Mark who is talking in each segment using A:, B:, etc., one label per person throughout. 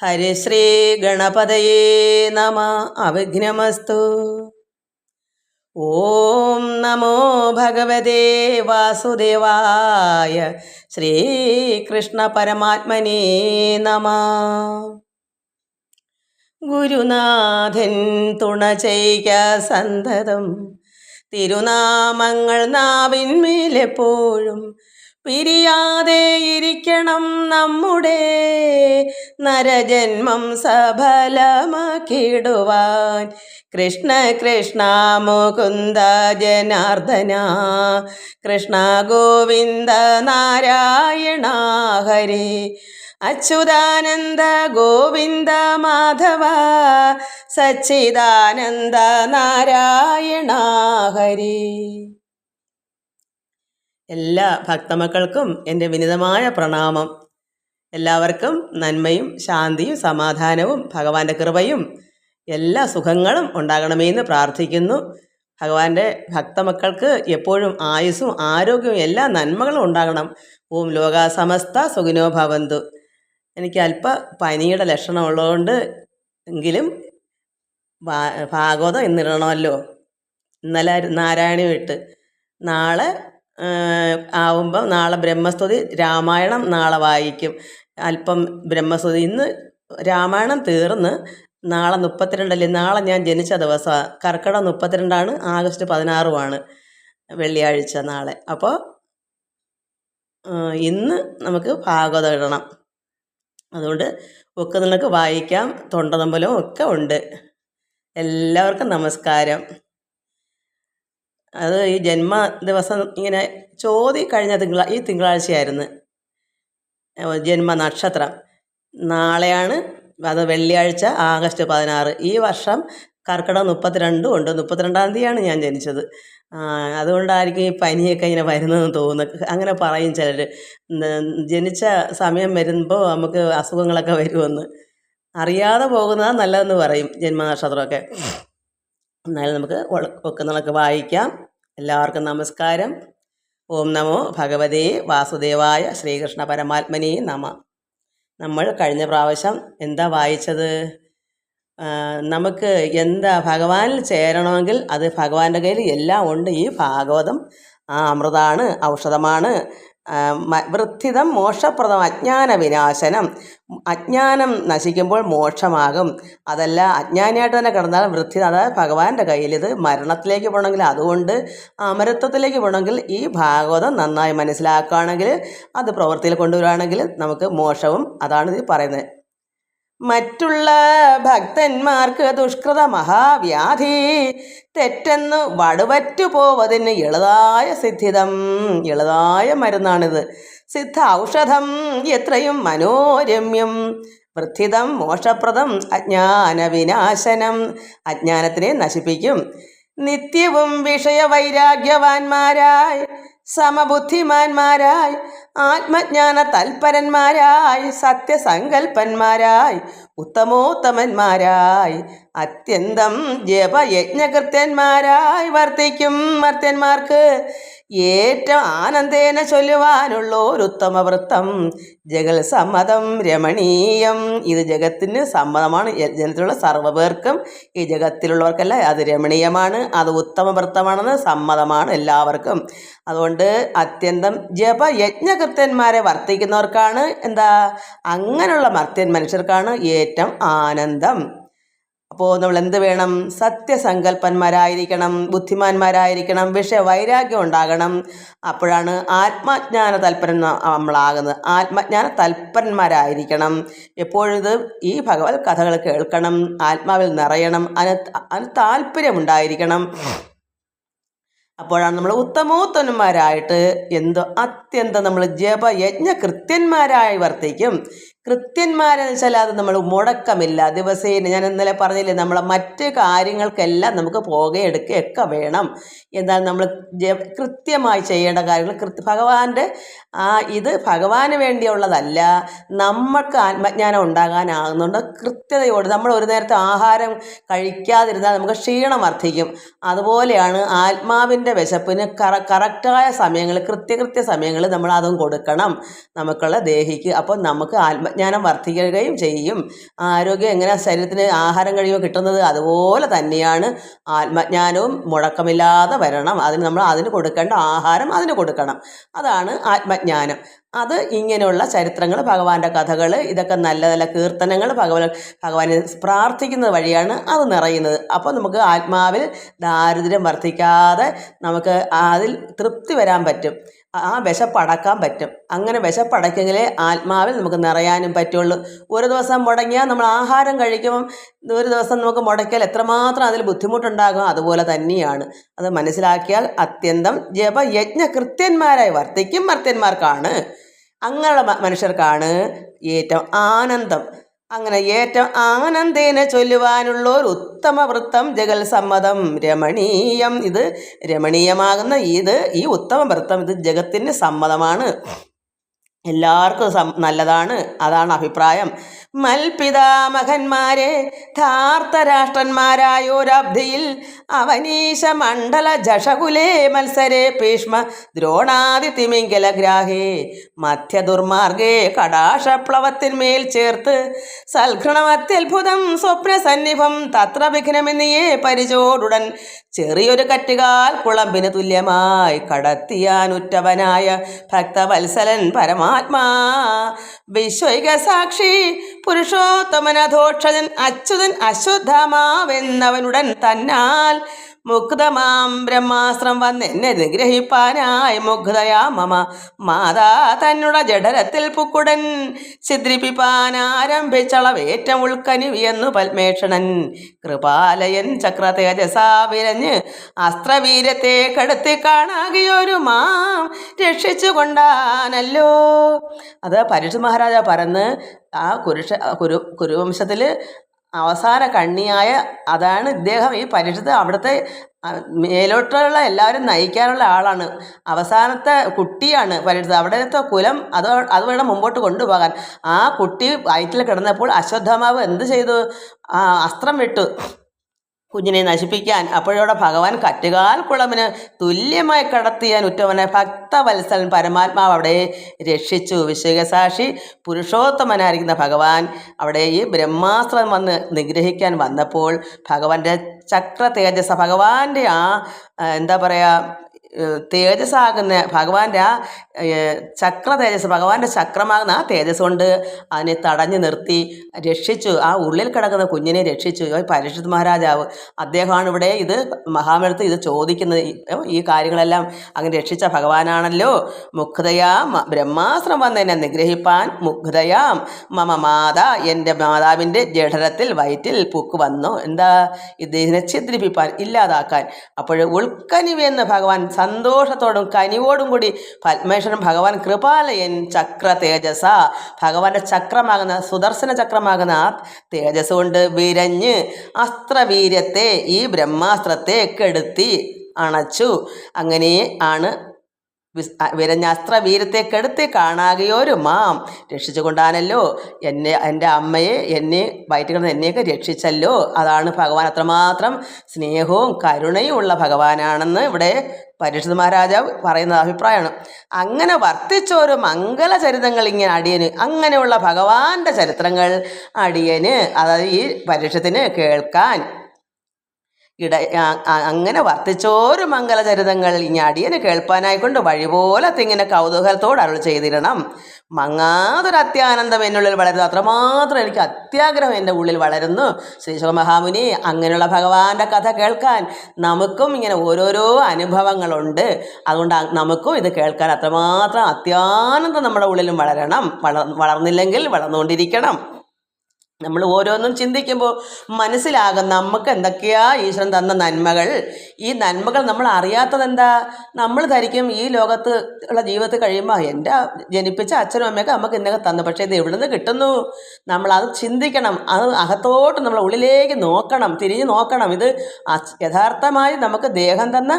A: ഹരിശ്രീ ഗണപതയേ നമ അവിഘ്നമസ്തു ഓം നമോ ഭഗവതേ വാസുദേവായ ശ്രീകൃഷ്ണ പരമാത്മനേ നമ ഗുരുനാഥൻ തുണ ചെയ്യ സന്തതം തിരുനാമങ്ങൾ നാവിന്മേലെപ്പോഴും പിരിയാതെ ഇരിക്കണം നമ്മുടെ നരജന്മം സഫലമാക്കിടുവാൻ കൃഷ്ണ കൃഷ്ണ മുകുന്ദ ജനാർദ്ദന. കൃഷ്ണ ഗോവിന്ദ നാരായണ ഹരി. അച്യുതാനന്ദ ഗോവിന്ദ മാധവ. സച്ചിദാനന്ദ നാരായണ ഹരി. എല്ലാ ഭക്തമക്കൾക്കും എന്റെ വിനിതമായ പ്രണാമം. എല്ലാവർക്കും നന്മയും ശാന്തിയും സമാധാനവും ഭഗവാന്റെ കൃപയും എല്ലാ സുഖങ്ങളും ഉണ്ടാകണമെന്ന് പ്രാർത്ഥിക്കുന്നു. ഭഗവാന്റെ ഭക്തമക്കൾക്ക് എപ്പോഴും ആയുസ്സും ആരോഗ്യവും എല്ലാ നന്മകളും ഉണ്ടാകണം. ഓം ലോക സമസ്ത സുഖിനോ ഭവന്തു. എനിക്ക് അല്പ പനിയുടെ ലക്ഷണമുള്ളതുകൊണ്ട് എങ്കിലും ഭാഗവതം ഇന്നിടണമല്ലോ ഇന്നലെ നാരായണീയം ഇട്ട്. നാളെ ആവുമ്പം നാളെ ബ്രഹ്മസ്തുതി രാമായണം നാളെ വായിക്കും. അല്പം ബ്രഹ്മസ്തുതി. ഇന്ന് രാമായണം തീർന്ന് നാളെ മുപ്പത്തിരണ്ടല്ലേ? നാളെ ഞാൻ ജനിച്ച ദിവസമാണ് കർക്കിടം മുപ്പത്തിരണ്ടാണ് ആഗസ്റ്റ് പതിനാറുമാണ് വെള്ളിയാഴ്ച നാളെ. അപ്പോൾ ഇന്ന് നമുക്ക് ഭാഗവതം ഇടണം അതുകൊണ്ട് ഒക്കെ നിങ്ങൾക്ക് വായിക്കാം. തൊണ്ടതമ്പലവും ഒക്കെ ഉണ്ട്. എല്ലാവർക്കും നമസ്കാരം. അത് ഈ ജന്മ ദിവസം ഇങ്ങനെ ചോതി കഴിഞ്ഞ തിങ്കളാ ഈ തിങ്കളാഴ്ചയായിരുന്നു. ജന്മ നക്ഷത്രം. നാളെയാണ് അത് വെള്ളിയാഴ്ച ആഗസ്റ്റ് പതിനാറ്. ഈ വർഷം കർക്കിടകം മുപ്പത്തിരണ്ടും ഉണ്ട്. മുപ്പത്തിരണ്ടാം തീയതിയാണ് ഞാൻ ജനിച്ചത്. അതുകൊണ്ടായിരിക്കും ഈ പനിയൊക്കെ ഇങ്ങനെ വരുന്നതെന്ന് തോന്നുന്നു. അങ്ങനെ പറയും ചിലർ. ജനിച്ച സമയം വരുമ്പോൾ നമുക്ക് അസുഖങ്ങളൊക്കെ വരുമെന്ന്. അറിയാതെ പോകുന്നതാണ് നല്ലതെന്ന് പറയും ജന്മനക്ഷത്രമൊക്കെ എന്നാലും നമുക്ക് ഒക്കുന്നതൊക്കെ വായിക്കാം. എല്ലാവർക്കും നമസ്കാരം. ഓം നമോ ഭഗവതേ വാസുദേവായ ശ്രീകൃഷ്ണ പരമാത്മനേ നമ. നമ്മൾ കഴിഞ്ഞ പ്രാവശ്യം എന്താ വായിച്ചത്? നമുക്ക് എന്താ ഭഗവാനിൽ ചേരണമെങ്കിൽ അത് ഭഗവാന്റെ കയ്യിൽ എല്ലാം ഉണ്ട്. ഈ ഭാഗവതം ആ അമൃതാണ് ഔഷധമാണ്. വൃദ്ധിതം മോക്ഷപ്രദം അജ്ഞാന വിനാശനം അജ്ഞാനം നശിക്കുമ്പോൾ മോക്ഷമാകും. അതല്ല അജ്ഞാനിയായിട്ട് തന്നെ കിടന്നാൽ വൃദ്ധി അതായത് ഭഗവാന്റെ കയ്യിൽ ഇത് മരണത്തിലേക്ക് പോകണമെങ്കിൽ അതുകൊണ്ട് അമരത്വത്തിലേക്ക് പോകണമെങ്കിൽ ഈ ഭാഗവതം നന്നായി മനസ്സിലാക്കുകയാണെങ്കിൽ അത് പ്രവൃത്തിയിൽ കൊണ്ടുവരികയാണെങ്കിൽ നമുക്ക് മോക്ഷവും അതാണ് ഇത് പറയുന്നത്. മറ്റുള്ള ഭക്തന്മാർക്ക് ദുഷ്കൃത മഹാവ്യാധി. തെറ്റെന്ന് വടുവറ്റു പോവതിന് എളുതായ സിദ്ധിതം. എളുതായ മരുന്നാണിത്. സിദ്ധ ഔഷധം എത്രയും മനോരമ്യം. വൃദ്ധിതം മോഷപ്രദം അജ്ഞാന വിനാശനം. അജ്ഞാനത്തിനെ നശിപ്പിക്കും. നിത്യവും വിഷയവൈരാഗ്യവാന്മാരായി. സമബുദ്ധിമാന്മാരായി ആത്മജ്ഞാന തൽപരന്മാരായി സത്യസങ്കൽപ്പന്മാരായി ഉത്തമോത്തമന്മാരായി അത്യന്തം ജപയജ്ഞകൃത്യന്മാരായി വർത്തിക്കും മർത്യന്മാർക്ക്. ഏറ്റവും ആനന്ദേന ചൊല്ലുവാനുള്ള ഒരു ഉത്തമ വൃത്തം. ജഗൽ സമ്മതം രമണീയം. ഇത് ജഗത്തിന് സമ്മതമാണ്. ജനത്തിലുള്ള സർവപേർക്കും ഈ ജഗത്തിലുള്ളവർക്കല്ല അത് രമണീയമാണ്. അത് ഉത്തമ വൃത്തമാണെന്ന് സമ്മതമാണ് എല്ലാവർക്കും. അതുകൊണ്ട് അത്യന്തം ജപയജ്ഞകൃത്യന്മാരെ വർത്തിക്കുന്നവർക്കാണ് എന്താ? അങ്ങനെയുള്ള മർത്യൻ മനുഷ്യർക്കാണ് ഏറ്റവും ആനന്ദം. അപ്പോൾ നമ്മൾ എന്ത് വേണം? സത്യസങ്കല്പന്മാരായിരിക്കണം ബുദ്ധിമാന്മാരായിരിക്കണം വിഷയ വൈരാഗ്യം ഉണ്ടാകണം. അപ്പോഴാണ് ആത്മജ്ഞാന തൽപരൻ നമ്മളാകുന്നത്. ആത്മജ്ഞാന തൽപരന്മാരായിരിക്കണം എപ്പോഴും ഇത് ഈ ഭഗവത് കഥകൾ കേൾക്കണം ആത്മാവിൽ നിറയണം അതിന് അതിന് താല്പര്യമുണ്ടായിരിക്കണം. അപ്പോഴാണ് നമ്മൾ ഉത്തമോത്തന്മാരായിട്ട് എന്തോ അത്യന്തം നമ്മൾ ജപയജ്ഞ കൃത്യന്മാരായി വർത്തിക്കും. കൃത്യന്മാരെന്ന് വെച്ചാൽ അത് നമ്മൾ മുടക്കമില്ല. ദിവസേന ഞാൻ ഇന്നലെ പറഞ്ഞില്ലേ നമ്മളെ മറ്റ് കാര്യങ്ങൾക്കെല്ലാം നമുക്ക് പോകുകയെടുക്കുകയൊക്കെ വേണം. എന്നാൽ നമ്മൾ കൃത്യമായി ചെയ്യേണ്ട കാര്യങ്ങൾ കൃത്യ ഭഗവാന്റെ ആ ഇത് ഭഗവാന് വേണ്ടിയുള്ളതല്ല. നമുക്ക് ആത്മജ്ഞാനം ഉണ്ടാകാനാകുന്നുണ്ട്. കൃത്യതയോട് നമ്മൾ ഒരു നേരത്തെ ആഹാരം കഴിക്കാതിരുന്നാൽ നമുക്ക് ക്ഷീണം വർദ്ധിക്കും. അതുപോലെയാണ് ആത്മാവിന്റെ വിശപ്പിന് കറ കറക്റ്റായ സമയങ്ങൾ കൃത്യകൃത്യ സമയങ്ങളിൽ നമ്മൾ അതും കൊടുക്കണം. നമുക്കുള്ള ദേഹിക്ക് അപ്പോൾ നമുക്ക് ആത്മ ആത്മജ്ഞാനം വർദ്ധിക്കുകയും ചെയ്യും. ആരോഗ്യം എങ്ങനെ ശരീരത്തിന് ആഹാരം കഴിയുമോ കിട്ടുന്നത് അതുപോലെ തന്നെയാണ് ആത്മജ്ഞാനവും മുടക്കമില്ലാതെ വരണം. അതിന് നമ്മൾ അതിന് കൊടുക്കേണ്ട ആഹാരം അതിന് കൊടുക്കണം. അതാണ് ആത്മജ്ഞാനം. അത് ഇങ്ങനെയുള്ള ചരിത്രങ്ങൾ ഭഗവാന്റെ കഥകൾ ഇതൊക്കെ നല്ല നല്ല കീർത്തനങ്ങൾ ഭഗവാൻ ഭഗവാനെ പ്രാർത്ഥിക്കുന്നത് വഴിയാണ് അത് നിറയുന്നത്. അപ്പോൾ നമുക്ക് ആത്മാവിൽ ദാരിദ്ര്യം വർദ്ധിക്കാതെ നമുക്ക് അതിൽ തൃപ്തി വരാൻ പറ്റും. ആ വിശപ്പടക്കാൻ പറ്റും. അങ്ങനെ വിശപ്പടക്കെങ്കിലേ ആത്മാവിൽ നമുക്ക് നിറയാനും പറ്റുള്ളൂ. ഒരു ദിവസം മുടങ്ങിയാൽ നമ്മൾ ആഹാരം കഴിക്കുമ്പം ഒരു ദിവസം നമുക്ക് മുടക്കിയാൽ എത്രമാത്രം അതിൽ ബുദ്ധിമുട്ടുണ്ടാകും? അതുപോലെ തന്നെയാണ്. അത് മനസ്സിലാക്കിയാൽ അത്യന്തം ജപയജ്ഞ കൃത്യന്മാരായി വർത്തിക്കും മർത്യന്മാർക്കാണ്. അങ്ങനെയുള്ള മനുഷ്യർക്കാണ് ഏറ്റവും ആനന്ദം. അങ്ങനെ ഏറ്റവും ആനന്ദേന ചൊല്ലുവാനുള്ള ഒരു ഉത്തമ വൃത്തം ജഗൽ സമ്മതം. രമണീയം. ഇത് രമണീയമാകുന്ന ഇത് ഈ ഉത്തമ വൃത്തം ഇത് ജഗത്തിന് സമ്മതമാണ്. എല്ലാവർക്കും സം നല്ലതാണ് അതാണ് അഭിപ്രായം. മൽപിതാമഹന്മാരെ ധാർത്തരാഷ്ട്രന്മാരായോരബ്ധിയിൽ അവനീശ മണ്ഡല ജഷകുലേ മത്സരേ ഭീഷ്മ ദ്രോണാദി തിമിംഗല ഗ്രാഹേ മധ്യദുർമാർഗേ കടാഷപ്ലവത്തിന്മേൽ ചേർത്ത് സൽഘൃണമത്യത്ഭുതം സ്വപ്നസന്നിഭം തത്ര വിഘ്നമെന്നിയേ പരിചോടുടൻ ചെറിയൊരു കറ്റുകാൽ കുളമ്പിന് തുല്യമായി കടത്തിയാനുറ്റവനായ ഭക്തവത്സലൻ പരമാത്മാ. വിശ്വൈക സാക്ഷി പുരുഷോത്തമനധോക്ഷജൻ അച്യുതൻ അശ്വത്ഥമാവെന്നവനുടൻ തന്നാൽ മുഗ്ധമാം ബ്രഹ്മാസ്ത്രം വന്നെന്നെ നിഗ്രഹിപ്പാനായി മുഗ്ധയാ മമ. മാതാ തന്നുട ജഠരത്തിൽ പുക്കുടൻ ഛിദ്രിപ്പിപ്പാനാരംഭിച്ചളവേറ്റം ഉൾക്കനിവിയെന്നു പത്മേഷണൻ കൃപാലയൻ ചക്ര തേജസാ വിരഞ്ഞ് അസ്ത്രവീരത്തെ കടുത്തി കാണാകിയൊരു മാം രക്ഷിച്ചു കൊണ്ടാനല്ലോ അത് പരീക്ഷ മഹാരാജ പറന്ന് ആ കുരുഷ കുരു കുരുവംശത്തിൽ അവസാന കണ്ണിയായ അതാണ് ഇദ്ദേഹം ഈ പരിഷത്ത് അവിടുത്തെ മേലോട്ടുള്ള എല്ലാവരും നയിക്കാനുള്ള ആളാണ്. അവസാനത്തെ കുട്ടിയാണ് പരിഷത്ത്. അവിടുത്തെ കുലം അത് അത് വേണം മുമ്പോട്ട് കൊണ്ടുപോകാൻ. ആ കുട്ടി വയറ്റിൽ കിടന്നപ്പോൾ അശ്വത്ഥമാവ് എന്ത് ചെയ്തു? അസ്ത്രം വിട്ടു. കുഞ്ഞിനെ നശിപ്പിക്കാൻ അപ്പോഴോടെ ഭഗവാൻ കറ്റുകാൽ കുളമിന് തുല്യമായി കടത്തിയാൻ ഉറ്റവനെ ഭക്തവത്സലൻ പരമാത്മാവ് അവിടെ രക്ഷിച്ചു. വിശ്വസാക്ഷി പുരുഷോത്തമനായിരിക്കുന്ന ഭഗവാൻ അവിടെ ഈ ബ്രഹ്മാസ്ത്രം വന്ന് നിഗ്രഹിക്കാൻ വന്നപ്പോൾ ഭഗവാന്റെ ചക്ര തേജസ് ഭഗവാന്റെ ആ എന്താ പറയുക തേജസ്സാകുന്ന ഭഗവാന്റെ ആ ചക്ര തേജസ് ഭഗവാന്റെ ചക്രമാകുന്ന ആ തേജസ് കൊണ്ട് അതിനെ തടഞ്ഞു നിർത്തി രക്ഷിച്ചു. ആ ഉള്ളിൽ കിടക്കുന്ന കുഞ്ഞിനെ രക്ഷിച്ചു. പരീക്ഷിത് മഹാരാജാവ് അദ്ദേഹമാണ് ഇവിടെ ഇത് മഹാമരത്ത് ഇത് ചോദിക്കുന്നത്. ഈ- കാര്യങ്ങളെല്ലാം അങ്ങനെ രക്ഷിച്ച ഭഗവാനാണല്ലോ. മുഗ്ധയാം ബ്രഹ്മാസ്ത്രം വന്ന് എന്നെ നിഗ്രഹിപ്പാൻ മുഗ്ധയാം മമ മാത എന്റെ മാതാവിന്റെ ജഠരത്തിൽ വയറ്റിൽ പൂക്ക് വന്നു. എന്താ? ഇതിനെ ഛിദ്രിപ്പിപ്പാൻ ഇല്ലാതാക്കാൻ. അപ്പോൾ ഉൾക്കനിവെന്ന് ഭഗവാൻ സന്തോഷത്തോടും കനിവോടും കൂടി പത്മേശ്വരൻ ഭഗവാൻ കൃപാലയൻ ചക്ര തേജസ ഭഗവാന്റെ ചക്രമാകുന്ന സുദർശന ചക്രമാകുന്ന ആ തേജസ് കൊണ്ട് വിരഞ്ഞ് അസ്ത്രവീര്യത്തെ ഈ ബ്രഹ്മാസ്ത്രത്തെ കെടുത്തി അണച്ചു. അങ്ങനെ ആണ് വിസ്- വീരത്തെ കെടുത്തി കാണാകയോരു മാം. രക്ഷിച്ചുകൊണ്ടാണല്ലോ എന്നെ എന്റെ അമ്മയെ എന്നെ വയറ്റിൽ കിടന്ന് എന്നെയൊക്കെ രക്ഷിച്ചല്ലോ. അതാണ് ഭഗവാൻ അത്രമാത്രം സ്നേഹവും കരുണയും ഉള്ള ഭഗവാനാണെന്ന് ഇവിടെ പരീക്ഷിത് മഹാരാജാവ് പറയുന്ന അഭിപ്രായമാണ്. അങ്ങനെ വർത്തിച്ചൊരു മംഗലചരിതങ്ങൾ ഇങ്ങനെ അടിയന് അങ്ങനെയുള്ള ഭഗവാന്റെ ചരിത്രങ്ങൾ അടിയന് അതായത് ഈ പരീക്ഷത്തിന് കേൾക്കാൻ ഇട അങ്ങനെ വർത്തിച്ചോരു മംഗലചരിതങ്ങൾ ഇനി അടിയന് കേൾപ്പാനായിക്കൊണ്ട് വഴിപോലെ തിങ്ങനെ കൗതൂഹലത്തോട് അരുൾ ചെയ്തിരണം മങ്ങാതൊരു അത്യാനന്ദം എന്നുള്ളിൽ വളരുന്നു. അത്രമാത്രം എനിക്ക് അത്യാഗ്രഹം എന്റെ ഉള്ളിൽ വളരുന്നു. ശ്രീശുഖ മഹാമുനി അങ്ങനെയുള്ള ഭഗവാന്റെ കഥ കേൾക്കാൻ നമുക്കും ഇങ്ങനെ ഓരോരോ അനുഭവങ്ങളുണ്ട്. അതുകൊണ്ട് നമുക്കും ഇത് കേൾക്കാൻ അത്രമാത്രം അത്യാനന്ദം നമ്മുടെ ഉള്ളിലും വളരണം. വളർ വളർന്നില്ലെങ്കിൽ വളർന്നുകൊണ്ടിരിക്കണം. നമ്മൾ ഓരോന്നും ചിന്തിക്കുമ്പോൾ മനസ്സിലാകും നമുക്ക് എന്തൊക്കെയാ ഈശ്വരൻ തന്ന നന്മകൾ. ഈ നന്മകൾ നമ്മൾ അറിയാത്തത് എന്താ നമ്മൾ ധരിക്കും ഈ ലോകത്ത് ഉള്ള ജീവിതത്തിൽ കഴിയുമ്പോൾ എന്റെ ജനിപ്പിച്ച അച്ഛനും അമ്മയൊക്കെ നമുക്ക് ഇന്നൊക്കെ തന്നു. പക്ഷേ ഇത് എവിടെ നിന്ന് കിട്ടുന്നു നമ്മളത് ചിന്തിക്കണം. അത് അകത്തോട്ട് നമ്മൾ ഉള്ളിലേക്ക് നോക്കണം. തിരിഞ്ഞ് നോക്കണം. ഇത് യഥാർത്ഥമായി നമുക്ക് ദേഹം തന്ന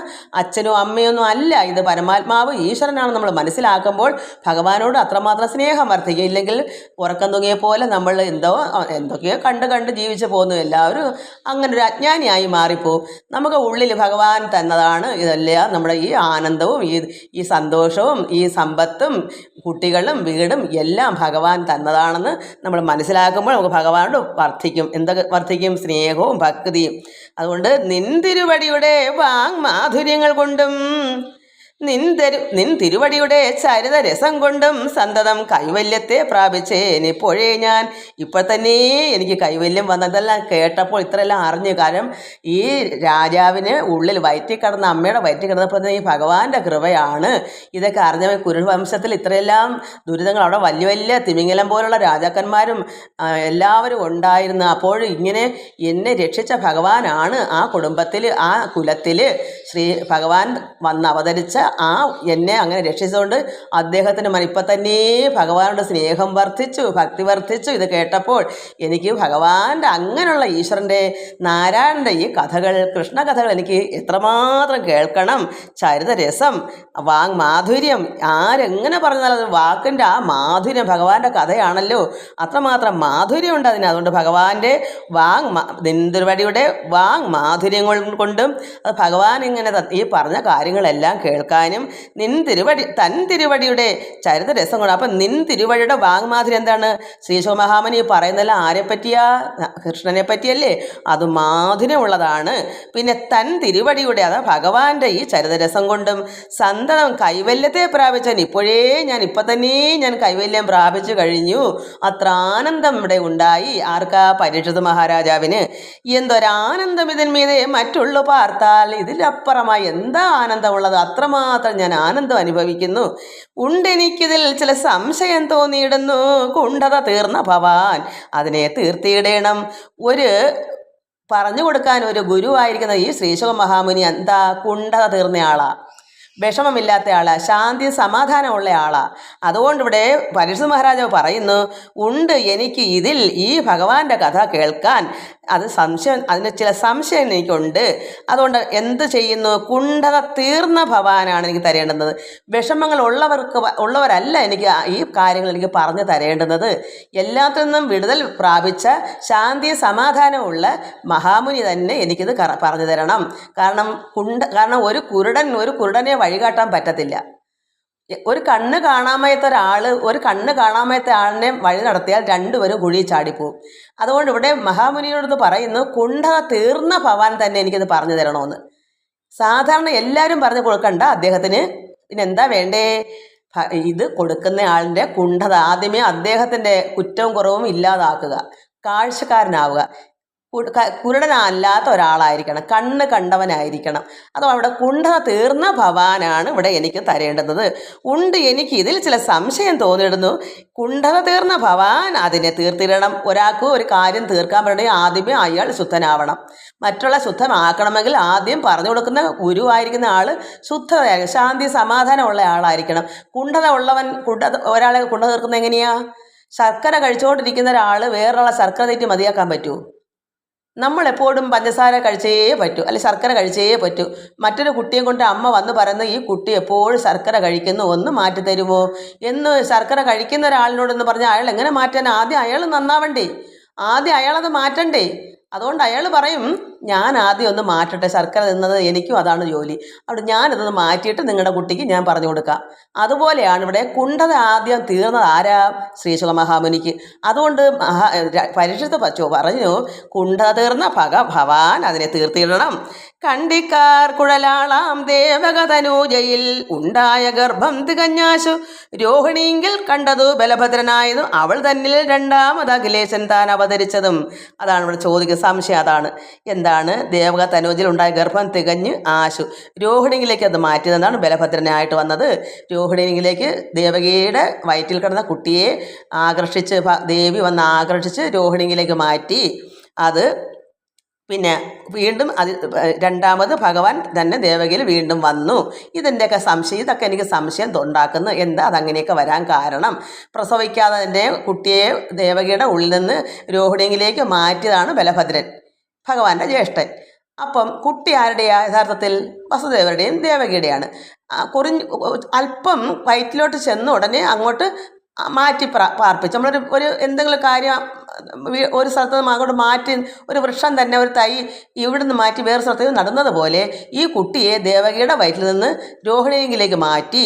A: അച്ഛനും അമ്മയൊന്നും അല്ല. ഇത് പരമാത്മാവ് ഈശ്വരനാണ് നമ്മൾ മനസ്സിലാക്കുമ്പോൾ ഭഗവാനോട് അത്രമാത്രം സ്നേഹം വർദ്ധിക്കും. ഇല്ലെങ്കിൽ ഉറക്കം തൂങ്ങിയ പോലെ നമ്മൾ എന്തോ എന്തൊക്കെയോ കണ്ട് കണ്ട് ജീവിച്ച് പോകുന്നു എല്ലാവരും. അങ്ങനെ ഒരു അജ്ഞാനിയായി മാറിപ്പോവും. നമുക്ക് ഉള്ളിൽ ഭഗവാൻ തന്നതാണ് ഇതെല്ലാം. നമ്മുടെ ഈ ആനന്ദവും ഈ ഈ സന്തോഷവും ഈ സമ്പത്തും കുട്ടികളും വീടും എല്ലാം ഭഗവാൻ തന്നതാണെന്ന് നമ്മൾ മനസ്സിലാക്കുമ്പോൾ നമുക്ക് ഭഗവാനോട് വർദ്ധിക്കും എന്തൊക്കെ വർദ്ധിക്കും സ്നേഹവും ഭക്തിയും. അതുകൊണ്ട് നിൻ തിരുവടിയുടെ വാങ് മാധുര്യങ്ങൾ കൊണ്ടും നിൻ തരു നിൻ തിരുവടിയുടെ ചരിത രസം കൊണ്ടും സന്തതം കൈവല്യത്തെ പ്രാപിച്ചേൻ ഇപ്പോഴേ ഞാൻ. ഇപ്പോൾ തന്നെ എനിക്ക് കൈവല്യം വന്നതെല്ലാം കേട്ടപ്പോൾ ഇത്രയെല്ലാം അറിഞ്ഞു കാരണം ഈ രാജാവിന് ഉള്ളിൽ വയറ്റിൽ കിടന്ന അമ്മയുടെ വയറ്റിൽ കിടന്നപ്പോൾ തന്നെ ഈ ഭഗവാന്റെ കൃപയാണ്. ഇതൊക്കെ അറിഞ്ഞ കുരുവംശത്തിൽ ഇത്രയെല്ലാം ദുരിതങ്ങൾ അവിടെ വലിയ വലിയ തിമിംഗലം പോലുള്ള രാജാക്കന്മാരും എല്ലാവരും ഉണ്ടായിരുന്നു. അപ്പോൾ ഇങ്ങനെ എന്നെ രക്ഷിച്ച ഭഗവാനാണ് ആ കുടുംബത്തിൽ ആ കുലത്തിൽ ശ്രീ ഭഗവാൻ വന്ന് അവതരിച്ച ആ എന്നെ അങ്ങനെ രക്ഷിച്ചതുകൊണ്ട് അദ്ദേഹത്തിന് മന തന്നെ ഭഗവാനോട് സ്നേഹം വർദ്ധിച്ചു ഭക്തി വർദ്ധിച്ചു. ഇത് കേട്ടപ്പോൾ എനിക്ക് ഭഗവാന്റെ അങ്ങനെയുള്ള ഈശ്വരന്റെ നാരായണന്റെ ഈ കഥകൾ കൃഷ്ണകഥകൾ എനിക്ക് എത്രമാത്രം കേൾക്കണം. ചരിതരസം വാങ് മാധുര്യം ആരെങ്ങനെ പറഞ്ഞാലും അത് വാക്കിന്റെ ആ മാധുര്യം ഭഗവാന്റെ കഥയാണല്ലോ. അത്രമാത്രം മാധുര്യമുണ്ട് അതിന്. അതുകൊണ്ട് ഭഗവാന്റെ വാങ് മാ- വാങ് മാധുര്യങ്ങൾ കൊണ്ടും അത് ഭഗവാൻ ഇങ്ങനെ ഈ പറഞ്ഞ കാര്യങ്ങളെല്ലാം കേൾക്കാനും നിൻ തിരുവടി തൻ തിരുവടിയുടെ ചരിതരസം കൊണ്ട് അപ്പം നിൻ തിരുവടിയുടെ വാങ്മാധുരി എന്താണ്? ശ്രീശോ മഹാമനി ആരെ പറ്റിയാ? കൃഷ്ണനെ പറ്റിയല്ലേ? അത് മാധുര്യമുള്ളതാണ്. പിന്നെ തൻ തിരുവടിയുടെ അതാ ഭഗവാന്റെ ഈ ചരിതരസം കൊണ്ടും സന്തതം കൈവല്യത്തെ പ്രാപിച്ചാൽ ഇപ്പോഴേ ഞാൻ ഇപ്പം തന്നെ ഞാൻ കൈവല്യം പ്രാപിച്ചു കഴിഞ്ഞു. അത്ര ആനന്ദം ഇവിടെ ഉണ്ടായി. ആർക്കാ? പരീക്ഷിത് മഹാരാജാവിന്. എന്തൊരാനന്ദം ഇതിന്മീതെ മറ്റുള്ളു പാർത്താൽ ഇതിലപ്പുറമായി എന്താ ആനന്ദമുള്ളത്? അത്രമാത്രം ഞാൻ ആനന്ദം അനുഭവിക്കുന്നു. ഉണ്ടെനിക്കിതിൽ ചില സംശയം തോന്നിയിടുന്നു. കുണ്ടത തീർന്ന ഭവാൻ അതിനെ തീർത്തിയിടണം. ഒരു പറഞ്ഞു കൊടുക്കാൻ ഒരു ഗുരുവായിരിക്കുന്ന ഈ ശ്രീശുഖ മഹാമുനി എന്താ കുണ്ടത തീർന്ന ആളാ? വിഷമമില്ലാത്ത ആളാ? ശാന്തി സമാധാനമുള്ള ആളാ? അതുകൊണ്ട് ഇവിടെ പരീക്ഷ മഹാരാജാവ് പറയുന്നു ഉണ്ട് എനിക്ക് ഇതിൽ ഈ ഭഗവാന്റെ കഥ കേൾക്കാൻ അത് സംശയം അതിന് ചില സംശയം എനിക്കുണ്ട്. അതുകൊണ്ട് എന്ത് ചെയ്യുന്നു? കുണ്ടത തീർന്ന ഭവാനാണ് എനിക്ക് തരേണ്ടുന്നത്. വിഷമങ്ങൾ ഉള്ളവർക്ക് ഉള്ളവരല്ല എനിക്ക് ഈ കാര്യങ്ങൾ എനിക്ക് പറഞ്ഞു തരേണ്ടുന്നത്. എല്ലാത്തിൽ നിന്നും വിടുതൽ പ്രാപിച്ച ശാന്തി സമാധാനമുള്ള മഹാമുനി തന്നെ എനിക്കിത് പറഞ്ഞു തരണം. കാരണം കുണ്ട കാരണം ഒരു കുരുടൻ ഒരു കുരുടനെ വഴികാട്ടാൻ പറ്റത്തില്ല. ഒരു കണ്ണ് കാണാമയത്തെ ഒരാൾ ഒരു കണ്ണ് കാണാമയത്തെ ആളിനെ വഴി നടത്തിയാൽ രണ്ടുപേരും കുഴി ചാടിപ്പോവും. അതുകൊണ്ട് ഇവിടെ മഹാമുനിയോടത് പറയുന്നു കുണ്ഠ തീർന്ന ഭവാൻ തന്നെ എനിക്കിത് പറഞ്ഞു തരണമെന്ന് സാധാരണ എല്ലാവരും പറഞ്ഞു കൊടുക്കണ്ട അദ്ദേഹത്തിന് പിന്നെ എന്താ വേണ്ടേ? ഇത് കൊടുക്കുന്ന ആളിന്റെ കുണ്ഠത ആദ്യമേ അദ്ദേഹത്തിന്റെ കുറ്റവും കുറവും ഇല്ലാതാക്കുക കാഴ്ചക്കാരനാവുക. കുരുടനല്ലാത്ത ഒരാളായിരിക്കണം. കണ്ണ് കണ്ടവനായിരിക്കണം. അതോ അവിടെ കുണ്ഠ തീർന്ന ഭവാനാണ് ഇവിടെ എനിക്ക് തരേണ്ടുന്നത്. ഉണ്ട് എനിക്ക് ഇതിൽ ചില സംശയം തോന്നിയിടുന്നു. കുണ്ഠത തീർന്ന ഭവാൻ അതിനെ തീർത്തിരണം ഒരാൾക്ക് ഒരു കാര്യം തീർക്കാൻ വേണ്ടി ആദ്യമേ അയാൾ ശുദ്ധനാവണം. മറ്റുള്ള ശുദ്ധമാക്കണമെങ്കിൽ ആദ്യം പറഞ്ഞു കൊടുക്കുന്ന ഗുരുവായിരിക്കുന്ന ആൾ ശുദ്ധതയായിരിക്കും ശാന്തി സമാധാനമുള്ള ആളായിരിക്കണം. കുണ്ഠത ഉള്ളവൻ കുണ്ഠത ഒരാളെ കുണ്ഠ തീർക്കുന്നത് എങ്ങനെയാ? ശർക്കര കഴിച്ചുകൊണ്ടിരിക്കുന്ന ഒരാൾ വേറൊരാളെ ശർക്കര തെറ്റി മതിയാക്കാൻ പറ്റുമോ നമ്മളെപ്പോഴും പഞ്ചസാര കഴിച്ചേ പറ്റൂ അല്ലെ ശർക്കര കഴിച്ചേ പറ്റൂ. മറ്റൊരു കുട്ടിയെ കൊണ്ട് അമ്മ വന്ന് പറയുന്ന ഈ കുട്ടി എപ്പോഴും ശർക്കര കഴിക്കുന്നു ഒന്ന് മാറ്റി തരുമോ? എന്ന് ശർക്കര കഴിക്കുന്ന ഒരാളിനോടെന്ന് പറഞ്ഞാൽ അയാൾ എങ്ങനെ മാറ്റാൻ ആദ്യം അയാൾ നന്നാവണ്ടേ? ആദ്യം അയാളത് മാറ്റണ്ടേ? അതുകൊണ്ട് അയാൾ പറയും ഞാൻ ആദ്യം ഒന്ന് മാറ്റട്ടെ ശർക്കര തിന്നത് എനിക്കും അതാണ് ജോലി. അവിടെ ഞാനിതൊന്ന് മാറ്റിയിട്ട് നിങ്ങളുടെ കുട്ടിക്ക് ഞാൻ പറഞ്ഞു കൊടുക്കാം. അതുപോലെയാണ് ഇവിടെ കുണ്ടത ആദ്യം തീർന്നത് ആരാ? ശ്രീശുഖ മഹാമുനിക്ക് അതുകൊണ്ട് മഹാ പരീക്ഷത്ത് പച്ചോ പറഞ്ഞു കുണ്ഠത തീർന്ന ഭഗ ഭവാൻ അതിനെ തീർത്തിടണം. കണ്ടിക്കാർ കുഴലാളാം ദേവകതനൂജയിൽ ഉണ്ടായ ഗർഭം തികഞ്ഞാശു. രോഹിണിയെങ്കിൽ കണ്ടതു ബലഭദ്രനായതും. അവൾ തന്നിൽ രണ്ടാമത് അഖിലേശൻ താൻ അവതരിച്ചതും. അതാണ് ഇവിടെ ചോദിക്കുന്ന സംശയം. അതാണ്. എന്താണ്? ദേവക തനൂജിൽ ഉണ്ടായ ഗർഭം തികഞ്ഞ് ആശു. രോഹിണിയിലേക്ക് അത് മാറ്റിയതെന്നാണ് ബലഭദ്രനായിട്ട് വന്നത്. രോഹിണിയിലേക്ക് ദേവകിയുടെ വയറ്റിൽ കിടന്ന കുട്ടിയെ ആകർഷിച്ച് ദേവി വന്ന് ആകർഷിച്ച് രോഹിണിയിലേക്ക് മാറ്റി. അത് പിന്നെ വീണ്ടും അത് രണ്ടാമത് ഭഗവാൻ തന്നെ ദേവകിയിൽ വീണ്ടും വന്നു. ഇതിന്റെയൊക്കെ സംശയം ഇതൊക്കെ എനിക്ക് സംശയം ഉണ്ടാക്കുന്നു എന്താ അതങ്ങനെയൊക്കെ വരാൻ കാരണം? പ്രസവിക്കാതെ തന്നെ കുട്ടിയെ ദേവകിയുടെ ഉള്ളിൽ നിന്ന് രോഹിണിയിലേക്ക് മാറ്റിയതാണ് ബലഭദ്രൻ ഭഗവാന്റെ ജ്യേഷ്ഠൻ. അപ്പം കുട്ടി ആരുടെയാ യഥാർത്ഥത്തിൽ വസുദേവരുടെയും ദേവകിയുടെയാണ്. കുറിഞ്ഞ് അല്പം വയറ്റിലോട്ട് ചെന്ന ഉടനെ അങ്ങോട്ട് മാറ്റി പാർപ്പിച്ച്. നമ്മളൊരു ഒരു എന്തെങ്കിലും കാര്യം ഒരു സ്ഥലത്ത് നിന്ന് അങ്ങോട്ട് മാറ്റി ഒരു വൃക്ഷം തന്നെ ഒരു തൈ ഇവിടുന്ന് മാറ്റി വേറെ സ്ഥലത്ത് നടന്നതുപോലെ ഈ കുട്ടിയെ ദേവകിയുടെ വയറ്റിൽ നിന്ന് രോഹിണിയിലേക്ക് മാറ്റി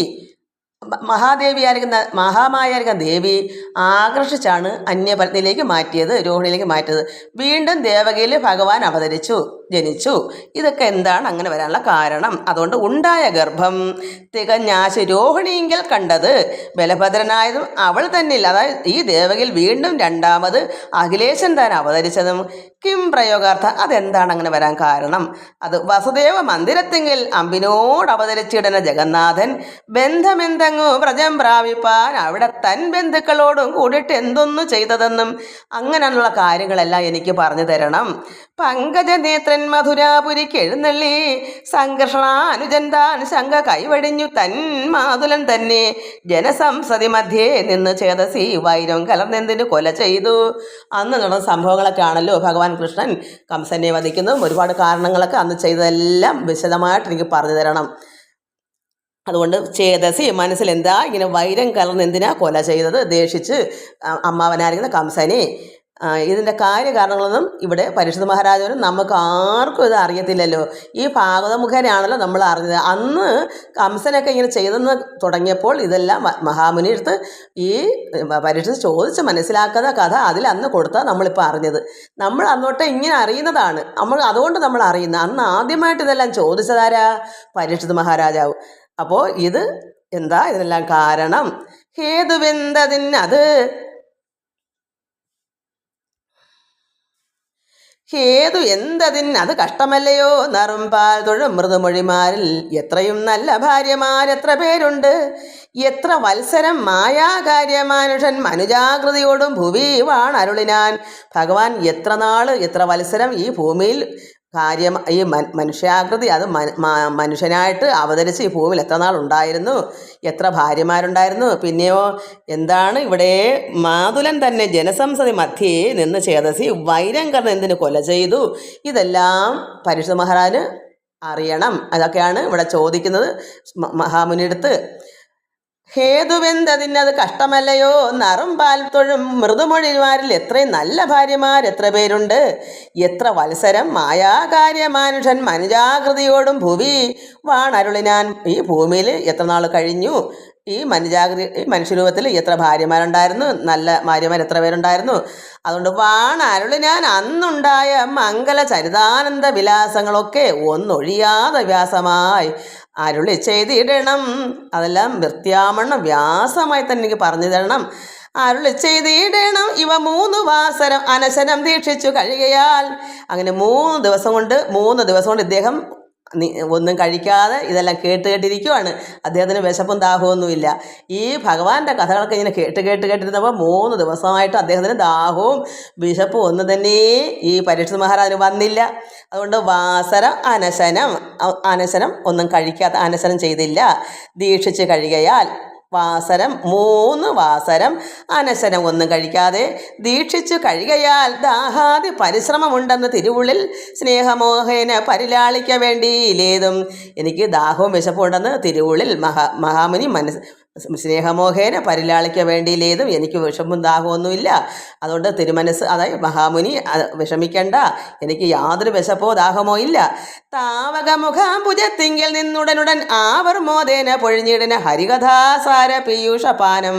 A: മഹാദേവിയായിരിക്കുന്ന മഹാമായായിരിക്കുന്ന ദേവി ആകർഷിച്ചാണ് അന്യപത്നിയിലേക്ക് മാറ്റിയത് രോഹിണിയിലേക്ക് മാറ്റിയത്. വീണ്ടും ദേവകയിൽ ഭഗവാൻ അവതരിച്ചു ജനിച്ചു. ഇതൊക്കെ എന്താണ് അങ്ങനെ വരാനുള്ള കാരണം? അതുകൊണ്ട് ഉണ്ടായ ഗർഭം. തികഞ്ഞാശ് രോഹിണിയെങ്കിൽ കണ്ടത് ബലഭദ്രനായതും അവൾ തന്നിൽ അതായത് ഈ ദേവകിൽ വീണ്ടും രണ്ടാമത് അഖിലേശൻ താൻ അവതരിച്ചതും കിം പ്രയോഗാർത്ഥ അതെന്താണ് അങ്ങനെ വരാൻ കാരണം? അത് വസുദേവ മന്ദിരത്തെങ്കിൽ അമ്പിനോട് അവതരിച്ചിടുന്ന ജഗന്നാഥൻ ബന്ധമെന്തെങ്ങു വ്രജം പ്രാപിപ്പാൻ അവിടെ തൻ ബന്ധുക്കളോടും കൂടിയിട്ട് എന്തൊന്നു ചെയ്തതെന്നും അങ്ങനെയുള്ള കാര്യങ്ങളെല്ലാം എനിക്ക് പറഞ്ഞു തരണം. പങ്കജനേത്രൻ മധുരാപുരിക്ക് എഴുന്നള്ളി സംഘർഷണാനുജൻ താൻ ശങ്ക കൈവടിഞ്ഞു തൻ മാതുലൻ തന്നെ ജനസംസതി മധ്യേ നിന്ന് ചേതസി വൈരം കലർന്നെന്തിനു കൊല ചെയ്തു. അന്ന് നടന്ന സംഭവങ്ങളൊക്കെ ആണല്ലോ ഭഗവാൻ കൃഷ്ണൻ കംസനെ വധിക്കുന്നതും ഒരുപാട് കാരണങ്ങളൊക്കെ അന്ന് ചെയ്തതെല്ലാം വിശദമായിട്ട് എനിക്ക് പറഞ്ഞു തരണം. അതുകൊണ്ട് ചേതസി മനസ്സിൽ എന്താ ഇങ്ങനെ വൈരം കലർന്ന് എന്തിനാ കൊല ചെയ്തത്? ദേഷിച്ച് അമ്മാവനായിരിക്കുന്ന കംസനെ. ഇതിന്റെ കാര്യകാരണങ്ങളൊന്നും ഇവിടെ പരിശുദ്ധ മഹാരാജാവിനും നമുക്ക് ആർക്കും ഇത് അറിയത്തില്ലല്ലോ. ഈ ഭാഗവത മുഖേനയാണല്ലോ നമ്മൾ അറിഞ്ഞത്. അന്ന് കംസനൊക്കെ ഇങ്ങനെ ചെയ്തെന്ന് തുടങ്ങിയപ്പോൾ ഇതെല്ലാം മഹാമുനി എടുത്ത് ഈ പരിശുദ്ധ ചോദിച്ച് മനസ്സിലാക്കുന്ന കഥ അതിൽ അന്ന് കൊടുത്താൽ നമ്മളിപ്പോൾ അറിഞ്ഞത്. നമ്മൾ അന്നോട്ട് ഇങ്ങനെ അറിയുന്നതാണ്. നമ്മൾ അതുകൊണ്ട് നമ്മൾ അറിയുന്നത്. അന്ന് ആദ്യമായിട്ട് ഇതെല്ലാം ചോദിച്ചതാരാ? പരിശുദ്ധ മഹാരാജാവ്. അപ്പോൾ ഇത് എന്താ? ഇതിനെല്ലാം കാരണം ഹേതുവെന്തതിനത് ഹേതു എന്തതിന് അത് കഷ്ടമല്ലയോ? നറുമ്പാൽ തൊഴും മൃദുമൊഴിമാരിൽ എത്രയും നല്ല ഭാര്യമാരെത്ര പേരുണ്ട്? എത്ര വത്സരം മായാകാര്യമാനുഷൻ മനുജാകൃതിയോടും ഭുവി വാണരുളിനാൻ ഭഗവാൻ എത്ര നാൾ എത്ര വത്സരം ഈ ഭൂമിയിൽ കാര്യം ഈ മനുഷ്യാകൃതി അത് മനുഷ്യനായിട്ട് അവതരിച്ച് ഈ ഭൂമിയിൽ എത്ര നാൾ ഉണ്ടായിരുന്നു എത്ര ഭാര്യമാരുണ്ടായിരുന്നു? പിന്നെയോ എന്താണ് ഇവിടെ മാതുലൻ തന്നെ ജനസംസതി മധ്യേ നിന്ന് ചേതസി വൈരം കർന്ന് എന്തിനു കൊല ചെയ്തു? ഇതെല്ലാം പരിശുദ്ധ മഹാരാജ് അറിയണം. അതൊക്കെയാണ് ഇവിടെ ചോദിക്കുന്നത് മഹാമുനിയെടുത്ത് ഹേതുവെന്തതിനത് കഷ്ടമല്ലയോ? നറും പാൽ തൊഴും മൃദുമൊഴിമാരിൽ എത്രയും നല്ല ഭാര്യമാർ എത്ര പേരുണ്ട്. എത്ര വത്സരം മായാകാര്യ മാനുഷൻ മനുജാകൃതിയോടും ഭൂവി വാണരുളിനാൻ. ഈ ഭൂമിയിൽ എത്ര നാൾ കഴിഞ്ഞു? ഈ മനുജാകൃതി ഈ മനുഷ്യരൂപത്തിൽ എത്ര ഭാര്യമാരുണ്ടായിരുന്നു? നല്ല ഭാര്യമാർ എത്ര പേരുണ്ടായിരുന്നു? അതുകൊണ്ട് വാണരുളിനാൻ അന്നുണ്ടായ മംഗല ചരിതാനന്ദ വിലാസങ്ങളൊക്കെ ഒന്നൊഴിയാതെ വ്യാസമായി. അരുളി ചെയ്തിടണം. അതെല്ലാം വൃത്യാമണ്ണം വ്യാസമായി തന്നെ എനിക്ക് പറഞ്ഞു തരണം. അരുളി ചെയ്തിടണം. ഇവ മൂന്ന് വാസരം അനശനം ദീക്ഷിച്ചു കഴിയയാൽ അങ്ങനെ മൂന്ന് ദിവസം കൊണ്ട് മൂന്ന് ദിവസം കൊണ്ട് ഇദ്ദേഹം ഒന്നും കഴിക്കാതെ ഇതെല്ലാം കേട്ട് കേട്ടിരിക്കുവാണ്. അദ്ദേഹത്തിന് വിശപ്പും ദാഹമൊന്നുമില്ല ഈ ഭഗവാന്റെ കഥകളൊക്കെ ഇങ്ങനെ കേട്ട് കേട്ട് കേട്ടിരുന്നപ്പോൾ മൂന്ന് ദിവസമായിട്ട് അദ്ദേഹത്തിന് ദാഹവും വിശപ്പും ഒന്നും തന്നെ ഈ പരീക്ഷ മഹാരാജന് വന്നില്ല. അതുകൊണ്ട് വാസരം അനശനം അനശനം ഒന്നും കഴിക്കാത്ത അനശനം ചെയ്തില്ല. ദീക്ഷിച്ച് കഴിയുകയാൽ വാസരം മൂന്ന് വാസരം. അനശനം ഒന്നും കഴിക്കാതെ ദീക്ഷിച്ചു കഴിയുകയാൽ ദാഹാതി പരിശ്രമമുണ്ടെന്ന് തിരുവുള്ളിൽ സ്നേഹമോഹേന പരിലാളിക്ക വേണ്ടിയിലേതും എനിക്ക് ദാഹവും വിശപ്പുണ്ടെന്ന് തിരുവുള്ളിൽ മഹാ മഹാമുനി മനസ്സ് സ്നേഹമോഹേന പരിലാളിക്ക വേണ്ടിയിലേതും എനിക്ക് വിഷമം ദാഹമൊന്നുമില്ല. അതുകൊണ്ട് തിരുമനസ് അതായത് മഹാമുനി വിഷമിക്കണ്ട. എനിക്ക് യാതൊരു വിശപ്പോ ദാഹമോ ഇല്ല. താവകമുഖാംബുജത്തിങ്കിൽ നിന്നുടനുടൻ ആവർ മോദേന പൊഴിഞ്ഞിടന ഹരികഥാസാര പീയൂഷപാനം.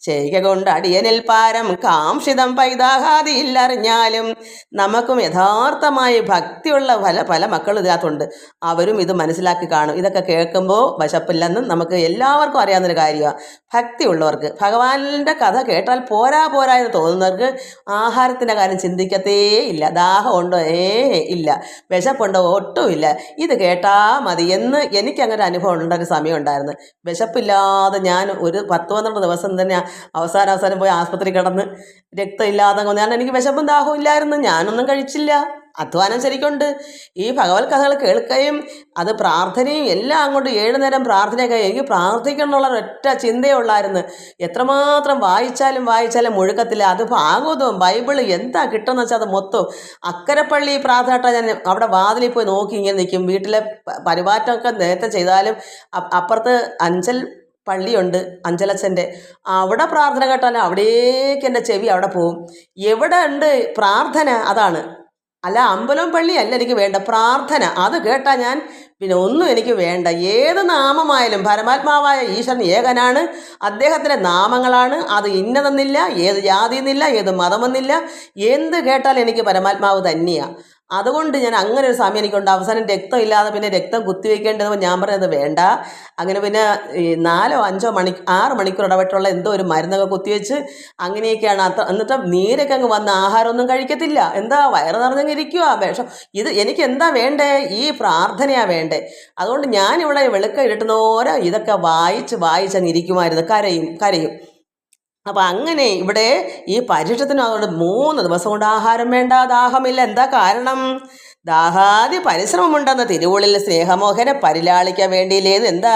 A: ചെയ്ക കൊണ്ട് അടിയനിൽ പാരം പൈതാഹാതി പൈതാഹാദിയില്ലറിഞ്ഞാലും നമുക്കും യഥാർത്ഥമായി ഭക്തിയുള്ള പല പല മക്കളും ഇതിനകത്തുണ്ട്. അവരും ഇത് മനസ്സിലാക്കി കാണും. ഇതൊക്കെ കേൾക്കുമ്പോൾ വശപ്പില്ലെന്നും നമുക്ക് എല്ലാവർക്കും അറിയാവുന്നൊരു കാര്യമാണ് ഭക്തിയുള്ളവർക്ക് ഭഗവാന്റെ കഥ കേട്ടാൽ പോരാ പോരാ എന്ന് തോന്നുന്നവർക്ക് ആഹാരത്തിന്റെ കാര്യം ചിന്തിക്കത്തേ ഇല്ല. ദാഹമുണ്ടോ ഏ ഇല്ല. വിശപ്പുണ്ടോ? ഒട്ടുമില്ല. ഇത് കേട്ടാൽ മതി എന്ന് എനിക്കങ്ങനെ അനുഭവം ഉണ്ടൊരു സമയം ഉണ്ടായിരുന്നു. വിശപ്പില്ലാതെ ഞാൻ ഒരു പത്ത് പന്ത്രണ്ട് ദിവസം തന്നെ അവസാനം അവസാനം പോയി ആസ്പത്രി കിടന്ന് രക്തമില്ലാതെ ഞാൻ എനിക്ക് വിശപ്പും ദാഹവും ഇല്ലായിരുന്നു. ഞാനൊന്നും കഴിച്ചില്ല. അധ്വാനം ശരിക്കുണ്ട്. ഈ ഭഗവത് കഥകൾ കേൾക്കുകയും അത് പ്രാർത്ഥനയും എല്ലാം അങ്ങോട്ട് ഏഴു നേരം പ്രാർത്ഥനയൊക്കെ എനിക്ക് പ്രാർത്ഥിക്കണം എന്നുള്ള ഒറ്റ ചിന്തയുള്ളായിരുന്നു എത്രമാത്രം വായിച്ചാലും വായിച്ചാലും മുഴുക്കത്തില്ല അത് ഭാഗവതവും ബൈബിളും എന്താ കിട്ടുമെന്ന് വെച്ചാൽ അത് മൊത്തം അക്കരപ്പള്ളി പ്രാർത്ഥന ഞാൻ അവിടെ വാതിലിൽ പോയി നോക്കി ഇങ്ങനെ നിൽക്കും. വീട്ടിലെ പരിപാറ്റമൊക്കെ നേരത്തെ ചെയ്താലും അപ്പുറത്ത് അഞ്ചൽ പള്ളിയുണ്ട് അഞ്ചലച്ചന്റെ. അവിടെ പ്രാർത്ഥന കേട്ടാൽ അവിടേക്ക് എന്റെ ചെവി അവിടെ പോവും. എവിടെ ഉണ്ട് പ്രാർത്ഥന? അതാണ്. അല്ല അമ്പലം പള്ളി അല്ല എനിക്ക് വേണ്ട പ്രാർത്ഥന. അത് കേട്ടാൽ ഞാൻ പിന്നെ ഒന്നും എനിക്ക് വേണ്ട. ഏത് നാമമായാലും പരമാത്മാവായ ഈശ്വരൻ ഏകനാണ്. അദ്ദേഹത്തിന്റെ നാമങ്ങളാണ്. അത് ഇന്നതെന്നില്ല ഏത് ജാതി എന്നില്ല ഏത് മതമെന്നില്ല. എന്ത് കേട്ടാലും എനിക്ക് പരമാത്മാവ് തന്നെയാണ് അതുകൊണ്ട് ഞാൻ അങ്ങനെ ഒരു സമയം എനിക്കുണ്ട്. അവസാനം രക്തം ഇല്ലാതെ പിന്നെ രക്തം കുത്തിവെക്കേണ്ടത് ഞാൻ പറഞ്ഞത് വേണ്ട. അങ്ങനെ പിന്നെ നാലോ അഞ്ചോ മണി ആറ് മണിക്കൂർ ഇടപെട്ടുള്ള എന്തോ ഒരു മരുന്നൊക്കെ കുത്തിവെച്ച് അങ്ങനെയൊക്കെയാണ്. അത്ര എന്നിട്ട് നീരൊക്കെ അങ്ങ് വന്ന് ആഹാരമൊന്നും കഴിക്കത്തില്ല. എന്താ വയറ് നിറഞ്ഞങ്ങ് ഇരിക്കുക വിഷം. ഇത് എനിക്ക് എന്താ വേണ്ടേ? ഈ പ്രാർത്ഥനയാണ് വേണ്ടേ. അതുകൊണ്ട് ഞാനിവിടെ വെളുക്ക ഇരുട്ടുന്നോരെ ഇതൊക്കെ വായിച്ച് വായിച്ചങ്ങ് ഇരിക്കുമായിരുന്നു. കരയും കരയും. അപ്പം അങ്ങനെ ഇവിടെ ഈ പരീക്ഷത്തിന് അതുകൊണ്ട് മൂന്ന് ദിവസം കൊണ്ട് ആഹാരം വേണ്ട ദാഹമില്ല. എന്താ കാരണം? ദാഹാദി പരിശ്രമമുണ്ടെന്ന് തിരുവുള്ളിൽ സ്നേഹമോഹനെ പരിലാളിക്കാൻ വേണ്ടിയില്ലേത് എന്താ?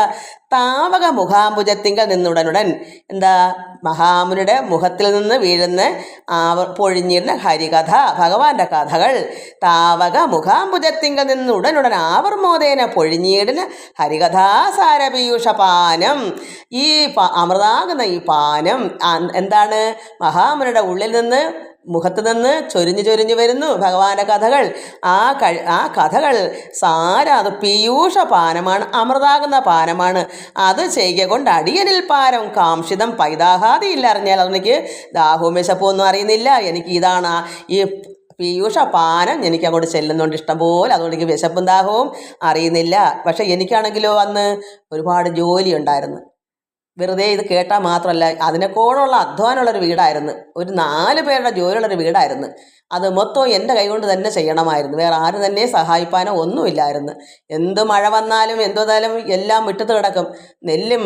A: താവക മുഖാംബുജത്തിങ്കൽ നിന്നുടനുടൻ എന്താ മഹാമുനിയുടെ മുഖത്തിൽ നിന്ന് വീഴുന്ന ആവ പൊഴിഞ്ഞിരുന്ന ഹരികഥ ഭഗവാന്റെ കഥകൾ. താവക മുഖാംബുജത്തിങ്കൽ നിന്നുടനുടൻ ആവർമോദേന പൊഴിഞ്ഞിടുന്ന ഹരികഥാസാരപീയൂഷപാനം ഈ അമൃതാകുന്ന ഈ പാനം എന്താണ് മഹാമുനിയുടെ ഉള്ളിൽ നിന്ന് മുഖത്ത് നിന്ന് ചൊരിഞ്ഞു ചൊരിഞ്ഞു വരുന്നു ഭഗവാന്റെ കഥകൾ. ആ കഴി ആ കഥകൾ സാര അത് പീയൂഷ പാനമാണ് അമൃതാകുന്ന പാനമാണ്. അത് ചെയ്യുക കൊണ്ട് അടിയനിൽ പാരം കാംഷിതം പൈതാഹാതി ഇല്ല അറിഞ്ഞാൽ അതെനിക്ക് ദാഹവും വിശപ്പും ഒന്നും അറിയുന്നില്ല. എനിക്ക് ഇതാണ് ഈ പീയൂഷ പാനം എനിക്ക് അങ്ങോട്ട് ചെല്ലുന്നുണ്ട് ഇഷ്ടംപോലെ അതുകൊണ്ട് എനിക്ക് വിശപ്പും ദാഹവും അറിയുന്നില്ല. പക്ഷേ എനിക്കാണെങ്കിലോ അന്ന് ഒരുപാട് ജോലി ഉണ്ടായിരുന്നു. വെറുതെ ഇത് കേട്ടാൽ മാത്രമല്ല അതിനെക്കോടുള്ള അധ്വാനമുള്ളൊരു വീടായിരുന്നു. ഒരു നാല് പേരുടെ ജോലിയുള്ളൊരു വീടായിരുന്നു. അത് മൊത്തം എന്റെ കൈകൊണ്ട് തന്നെ ചെയ്യണമായിരുന്നു. വേറെ ആരും തന്നെ സഹായിപ്പാനോ ഒന്നുമില്ലായിരുന്നു. എന്ത് മഴ വന്നാലും എന്തുവന്നാലും എല്ലാം വിട്ടത്ത് കിടക്കും. നെല്ലും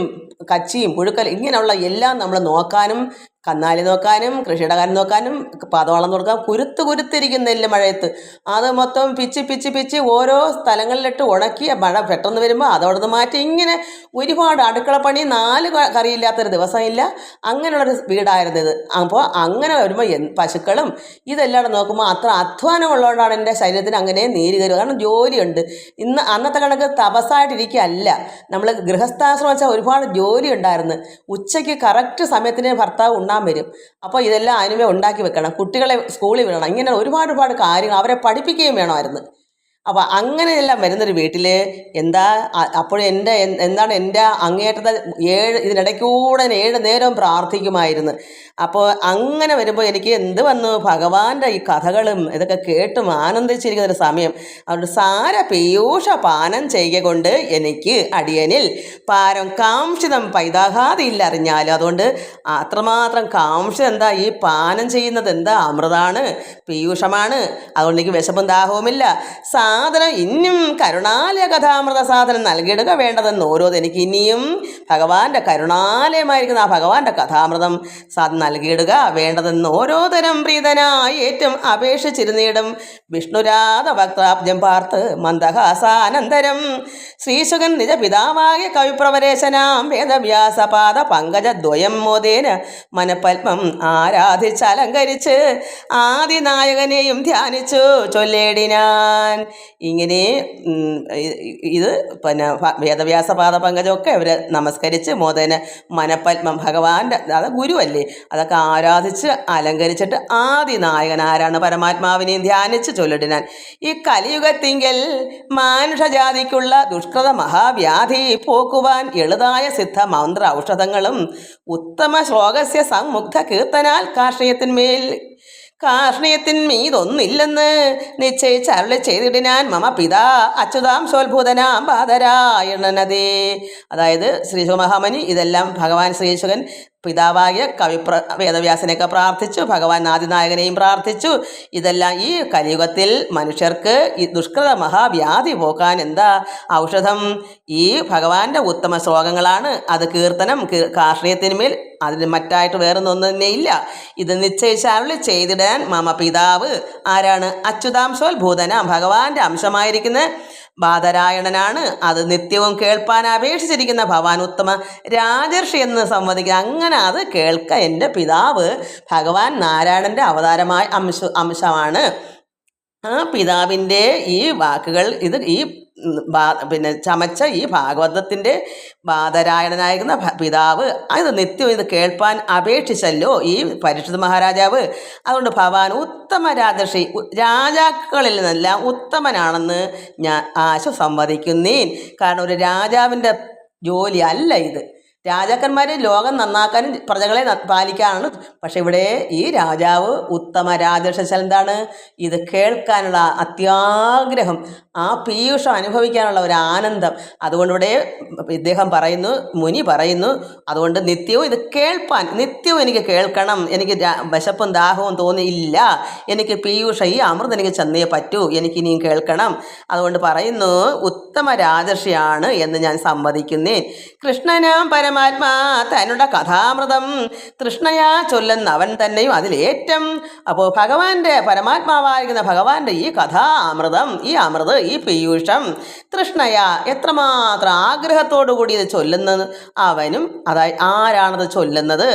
A: കച്ചിയും പുഴുക്കലും ഇങ്ങനെയുള്ള എല്ലാം നമ്മൾ നോക്കാനും കന്നാലി നോക്കാനും കൃഷിയുടെ കാര്യം നോക്കാനും പാതവളം നോക്കാൻ കുരുത്ത് കുരുത്തിരിക്കും നെല്ല് മഴയത്ത്. അത് മൊത്തം പിച്ച് പിച്ച് പിച്ച് ഓരോ സ്ഥലങ്ങളിലിട്ട് ഉണക്കി മഴ പെട്ടെന്ന് വരുമ്പോൾ അതവിടെ നിന്ന് മാറ്റി ഇങ്ങനെ ഒരുപാട് അടുക്കള പണി നാല് കറിയില്ലാത്തൊരു ദിവസമില്ല. അങ്ങനെയുള്ളൊരു വീടായിരുന്നു ഇത്. അപ്പോൾ അങ്ങനെ വരുമ്പോൾ പശുക്കളും ഇതെല്ലാം നോക്കുമ്പോൾ അത്ര അധ്വാനം ഉള്ളതുകൊണ്ടാണ് എന്റെ ശരീരത്തിന് അങ്ങനെ നീര് കയറുക കാരണം ജോലിയുണ്ട്. ഇന്ന് അന്നത്തെ കണക്ക് തപസ്സായിട്ടിരിക്കുകയല്ല നമ്മൾ ഗൃഹസ്ഥാശ്രമം വെച്ചാൽ ഒരുപാട് ജോലി ഉണ്ടായിരുന്നു ഉച്ചയ്ക്ക് കറക്റ്റ് സമയത്തിന് ഭർത്താവ് ഉണ്ണാൻ വരും. അപ്പോൾ ഇതെല്ലാം അതിനുമേ ഉണ്ടാക്കി വെക്കണം. കുട്ടികളെ സ്കൂളിൽ വിടണം. ഇങ്ങനെ ഒരുപാട് ഒരുപാട് കാര്യങ്ങൾ അവരെ പഠിപ്പിക്കുകയും വേണമായിരുന്നു. അപ്പോൾ അങ്ങനെയെല്ലാം വരുന്നൊരു വീട്ടിൽ എന്താ അപ്പോൾ എന്റെ എന്താണ് എന്റെ അങ്ങേറ്റത്തെ ഏഴ് ഇതിനിടയ്ക്കൂടെ ഏഴ് നേരം പ്രാർത്ഥിക്കുമായിരുന്നു. അപ്പോൾ അങ്ങനെ വരുമ്പോൾ എനിക്ക് എന്ത് വന്നു? ഭഗവാന്റെ ഈ കഥകളും ഇതൊക്കെ കേട്ടും ആനന്ദിച്ചിരിക്കുന്ന ഒരു സമയം. അതുകൊണ്ട് സാര പീയൂഷ പാനം ചെയ്യുക കൊണ്ട് എനിക്ക് അടിയനിൽ പാരം കാംക്ഷിതം പൈതാകാതില്ലറിഞ്ഞാലും അതുകൊണ്ട് അത്രമാത്രം കാംക്ഷിതം എന്താ ഈ പാനം ചെയ്യുന്നത്? എന്താ അമൃതാണ്? പീയൂഷമാണ്. അതുകൊണ്ട് എനിക്ക് വിശപ്പും ദാഹവുമില്ല. സാധനം ഇനിയും കരുണാലയ കഥാമൃത സാധനം നൽകിയിടുക വേണ്ടതെന്ന് ഓരോ എനിക്ക് ഇനിയും ഭഗവാന്റെ കരുണാലയമായിരിക്കുന്ന ആ ഭഗവാന്റെ കഥാമൃതം സാധനം നൽകിയിടുക വേണ്ടതെന്ന് ഓരോ തരം പ്രീതനായി ഏറ്റവും അപേക്ഷിച്ചിരുന്നിടും. വിഷ്ണുരാധ ഭക്താബ്ജം പാർത്ത് മന്ദഹാസാനന്തരം. ശ്രീശുഖൻ നിജ പിതാവായ കവിപ്രവരേശനാം വേദവ്യാസപാദ പങ്കജദ്വയം മോദേന മനപത്മം ആരാധിച്ചലങ്കരിച്ച് ആദിനായകനെയും ധ്യാനിച്ചു ചൊല്ലേടിനാൻ ഇങ്ങനെ ഇത് പിന്നെ വേദവ്യാസ പാദ പങ്കജമൊക്കെ അവർ നമസ്കരിച്ച് മോദേന മനപ്പത്മം ഭഗവാന്റെ അത് ഗുരുവല്ലേ? അതൊക്കെ ആരാധിച്ച് അലങ്കരിച്ചിട്ട് ആദിനായകൻ ആരാണ് പരമാത്മാവിനെയും ധ്യാനിച്ച് ചൊല്ലിടിനാൻ. ഈ കലിയുഗത്തിങ്കൽ മാനുഷജാതിക്കുള്ള ദുഷ്കൃത മഹാവ്യാധി പോക്കുവാൻ എളുതായ സിദ്ധ മന്ത്ര ഔഷധങ്ങളും ഉത്തമ ശ്ലോകസ്യ സംമുഗ്ധ കീർത്തനാൽ കാർഷികത്തിന്മേൽ കാർഷ്ണീയത്തിന്മീതൊന്നില്ലെന്ന് മീതൊന്നില്ലെന്ന് നിശ്ചയിച്ചരുളി ചെയ്തിടിനാൻ മമ പിതാ. അച്യുതാം സ്വത്ഭുതനാം ബാധരായണനതേ അതായത് ശ്രീശുമഹാമനി ഇതെല്ലാം ഭഗവാൻ ശ്രീശുകൻ പിതാവായ കവിപ്ര വേദവ്യാസനെയൊക്കെ പ്രാർത്ഥിച്ചു ഭഗവാൻ ആദിനായകനെയും പ്രാർത്ഥിച്ചു. ഇതെല്ലാം ഈ കലിയുഗത്തിൽ മനുഷ്യർക്ക് ഈ ദുഷ്കൃത മഹാവ്യാധി പോക്കാൻ എന്താ ഔഷധം? ഈ ഭഗവാന്റെ ഉത്തമ ശ്ലോകങ്ങളാണ്. അത് കീർത്തനം കാർഷികത്തിന്മേൽ അതിന് മറ്റായിട്ട് വേറൊന്നും തന്നെ ഇല്ല. ഇത് നിശ്ചയിച്ചാവിളി ചെയ്തിടാൻ മമ പിതാവ്. ആരാണ്? അച്യുതാംശോത്ഭൂതന ഭഗവാന്റെ അംശമായിരിക്കുന്ന. ബാധരായണനാണ്. അത് നിത്യവും കേൾപ്പാൻ അപേക്ഷിച്ചിരിക്കുന്ന ഭവാൻ ഉത്തമ രാജർഷി എന്ന് സംവദിക്കുക അങ്ങനെ അത് കേൾക്ക എന്റെ പിതാവ് ഭഗവാൻ നാരായണന്റെ അവതാരമായ അംശ അംശമാണ്. ആ പിതാവിന്റെ ഈ വാക്കുകൾ ഇത് ഈ പിന്നെ ചമച്ച ഈ ഭാഗവതത്തിന്റെ ബാധരായണനായിരുന്ന പിതാവ്. അത് നിത്യം ഇത് കേൾപ്പാൻ അപേക്ഷിച്ചല്ലോ ഈ പരിശുദ്ധ മഹാരാജാവ്. അതുകൊണ്ട് ഭവാൻ ഉത്തമ രാജർഷി രാജാക്കളിൽ നിന്നെല്ലാം ഉത്തമനാണെന്ന് ഞാൻ ആശ സംവദിക്കുന്നേൻ കാരണം ഒരു രാജാവിന്റെ ജോലി അല്ല ഇത്. രാജാക്കന്മാർ ലോകം നന്നാക്കാനും പ്രജകളെ പാലിക്കാനാണ്. പക്ഷെ ഇവിടെ ഈ രാജാവ് ഉത്തമ രാജശേഷൻ എന്താണ്? ഇത് കേൾക്കാനുള്ള അത്യാഗ്രഹം ആ പീയൂഷം അനുഭവിക്കാനുള്ള ഒരു ആനന്ദം. അതുകൊണ്ട് ഇവിടെ ഇദ്ദേഹം പറയുന്നു മുനി പറയുന്നു അതുകൊണ്ട് നിത്യവും ഇത് കേൾപ്പാൻ നിത്യവും എനിക്ക് കേൾക്കണം എനിക്ക് വിശപ്പും ദാഹവും തോന്നിയില്ല എനിക്ക് പീയൂഷ ഈ അമൃത് എനിക്ക് ചെന്നേ പറ്റൂ എനിക്കിനിയും കേൾക്കണം. അതുകൊണ്ട് പറയുന്നു ഉത്തമ രാജർഷിയാണ് എന്ന് ഞാൻ സമ്മതിക്കുന്നേ കൃഷ്ണനാം പരമാത്മാ തന്നുടെ കഥാമൃതം. തൃഷ്ണയാ ചൊല്ലുന്ന അവൻ തന്നെയും അതിലേറ്റം. അപ്പോൾ ഭഗവാന്റെ പരമാത്മാവായിരിക്കുന്ന ഭഗവാന്റെ ഈ കഥാമൃതം ഈ അമൃത് ഈ പീയൂഷം തൃഷ്ണയാ എത്രമാത്രം ആഗ്രഹത്തോടു കൂടി ഇത് ചൊല്ലുന്നത്? അവനും അതായത് ആരാണത് ചൊല്ലുന്നത്?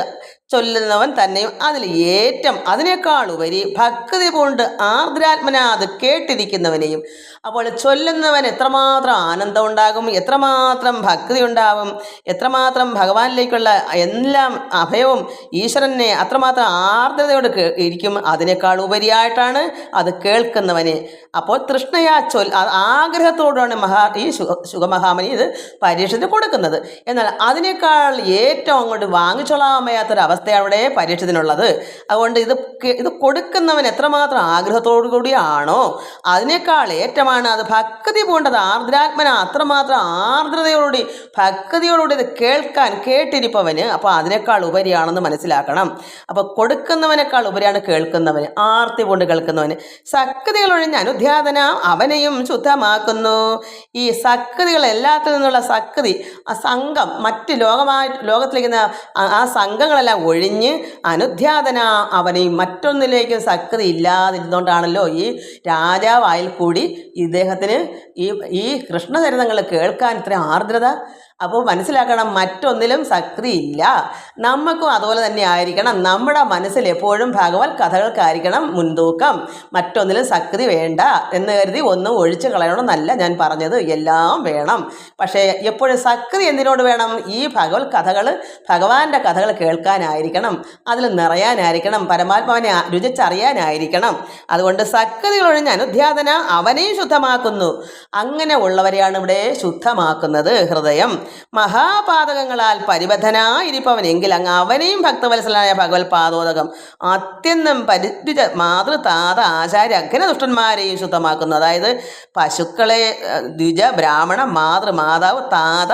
A: ചൊല്ലുന്നവൻ തന്നെയും അതിൽ ഏറ്റം അതിനേക്കാൾ ഉപരി ഭക്തി കൊണ്ട് ആർദ്രാത്മനാത് കേട്ടിരിക്കുന്നവനെയും അപ്പോൾ ചൊല്ലുന്നവൻ എത്രമാത്രം ആനന്ദം ഉണ്ടാകും എത്രമാത്രം ഭക്തി ഉണ്ടാവും എത്രമാത്രം ഭഗവാനിലേക്കുള്ള എല്ലാം അഭയവും ഈശ്വരനെ അത്രമാത്രം ആർദ്രതയോട് ഇരിക്കും അതിനേക്കാൾ ഉപരിയായിട്ടാണ് അത് കേൾക്കുന്നവന്. അപ്പോൾ തൃഷ്ണയാ ചൊൽ ആഗ്രഹത്തോടാണ് മഹാ ഈ സുഖമഹാമനി ഇത് പരീക്ഷത്തിന് കൊടുക്കുന്നത്. എന്നാൽ അതിനേക്കാൾ ഏറ്റവും അങ്ങോട്ട് വാങ്ങിച്ചോളാൻ വയ്യാത്തൊരവസ്ഥയാണ് ഇവിടെ പരീക്ഷത്തിനുള്ളത് അതുകൊണ്ട് ഇത് ഇത് കൊടുക്കുന്നവൻ എത്രമാത്രം ആഗ്രഹത്തോടു കൂടിയാണോ അതിനേക്കാൾ ഏറ്റമാണ് അത് ഭക്തി പൂണ്ടത്. ആർദ്രാത്മന അത്രമാത്രം ആർദ്രതയോടുകൂടി ഭക്തിയോടുകൂടി ഇത് കേൾക്കാൻ കേട്ടിരിപ്പവന് അപ്പോൾ അതിനേക്കാൾ ഉപരിയാണെന്ന് മനസ്സിലാക്കണം. അപ്പോൾ കൊടുക്കുന്നവനേക്കാൾ ഉപരിയാണ് കേൾക്കുന്നവന് ആർത്തി കൊണ്ട് കേൾക്കുന്നവന്. സക്തികൾ ഒഴിഞ്ഞ് അനുധ്യാതന അവനെയും ശുദ്ധമാക്കുന്നു. ഈ സക്തികൾ എല്ലാത്തിൽ നിന്നുള്ള സക്തി ആ സംഘം മറ്റ് ലോകമായി ലോകത്തിലിരിക്കുന്ന ആ- ആ സംഘങ്ങളെല്ലാം ഒഴിഞ്ഞ് അനുധ്യാതന അവനെ മറ്റൊന്നിലേക്കും സക്തി ഇല്ലാതിരുന്നുകൊണ്ടാണല്ലോ ഈ രാജാവായിൽ കൂടി ഇദ്ദേഹത്തിന് ഈ ഈ കൃഷ്ണചരിതങ്ങൾ കേൾക്കാൻ ഇത്ര ആർദ്രത. അപ്പോൾ മനസ്സിലാക്കണം മറ്റൊന്നിലും സക്തി ഇല്ല. നമുക്കും അതുപോലെ തന്നെ ആയിരിക്കണം. നമ്മുടെ മനസ്സിൽ എപ്പോഴും ഭഗവത് കഥകൾക്കായിരിക്കണം മുൻതൂക്കം. മറ്റൊന്നിലും സക്തി വേണ്ട എന്ന് കരുതി ഒന്നും ഒഴിച്ചു കളയണമെന്നല്ല ഞാൻ പറഞ്ഞത്. എല്ലാം വേണം. പക്ഷേ എപ്പോഴും സക്തി എന്തിനോട് വേണം? ഈ ഭഗവത് കഥകൾ ഭഗവാന്റെ കഥകൾ കേൾക്കാനായിരിക്കണം. അതിൽ നിറയാനായിരിക്കണം. പരമാത്മാവിനെ രുചിച്ചറിയാനായിരിക്കണം. അതുകൊണ്ട് സക്തികൾ ഒഴിഞ്ഞ് അനുധ്യാതന അവനെയും ശുദ്ധമാക്കുന്നു. അങ്ങനെ ഉള്ളവരെയാണ് ഇവിടെ ശുദ്ധമാക്കുന്നത് ഹൃദയം. മഹാപാതകങ്ങളാൽ പരിബദ്ധനായിരിപ്പവൻ എങ്കിൽ അങ്ങ് അവനെയും ഭക്തവത്സലായ ഭഗവത് പാദോദകം അത്യന്തം പരിദ്വിജ മാതൃതാത ആചാര്യ അഗ്നദുഷ്ടന്മാരെയും ശുദ്ധമാക്കുന്നു. അതായത് പശുക്കളെ ദ്വിജ ബ്രാഹ്മണ മാതൃ മാതാവ് താത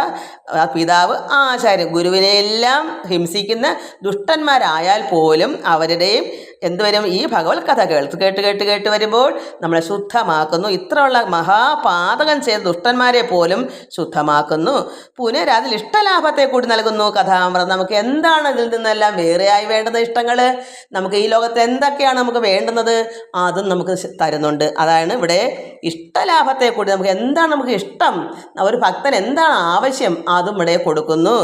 A: പിതാവ് ആചാര്യ ഗുരുവിനെയെല്ലാം ഹിംസിക്കുന്ന ദുഷ്ടന്മാരായാൽ പോലും അവരുടെയും എന്തുവരും ഈ ഭഗവത് കഥ കേൾത്ത് കേട്ട് കേട്ട് കേട്ട് വരുമ്പോൾ നമ്മളെ ശുദ്ധമാക്കുന്നു. ഇത്രയുള്ള മഹാപാതകം ചെയ്ത ദുഷ്ടന്മാരെ പോലും ശുദ്ധമാക്കുന്നു. പുനരതിൽ ഇഷ്ടലാഭത്തെ കൂടി നൽകുന്നു കഥാമൃതം. നമുക്ക് എന്താണ് ഇതിൽ നിന്നെല്ലാം വേറെയായി വേണ്ടത് ഇഷ്ടങ്ങൾ നമുക്ക് ഈ ലോകത്ത് എന്തൊക്കെയാണ് നമുക്ക് വേണ്ടുന്നത്? അതും നമുക്ക് തരുന്നുണ്ട്. അതാണ് ഇവിടെ ഇഷ്ടലാഭത്തെ കൂടി നമുക്ക് എന്താണ് നമുക്ക് ഇഷ്ടം? ഒരു ഭക്തൻ എന്താണ് ആവശ്യം? അതും ഇവിടെ കൊടുക്കുന്നു.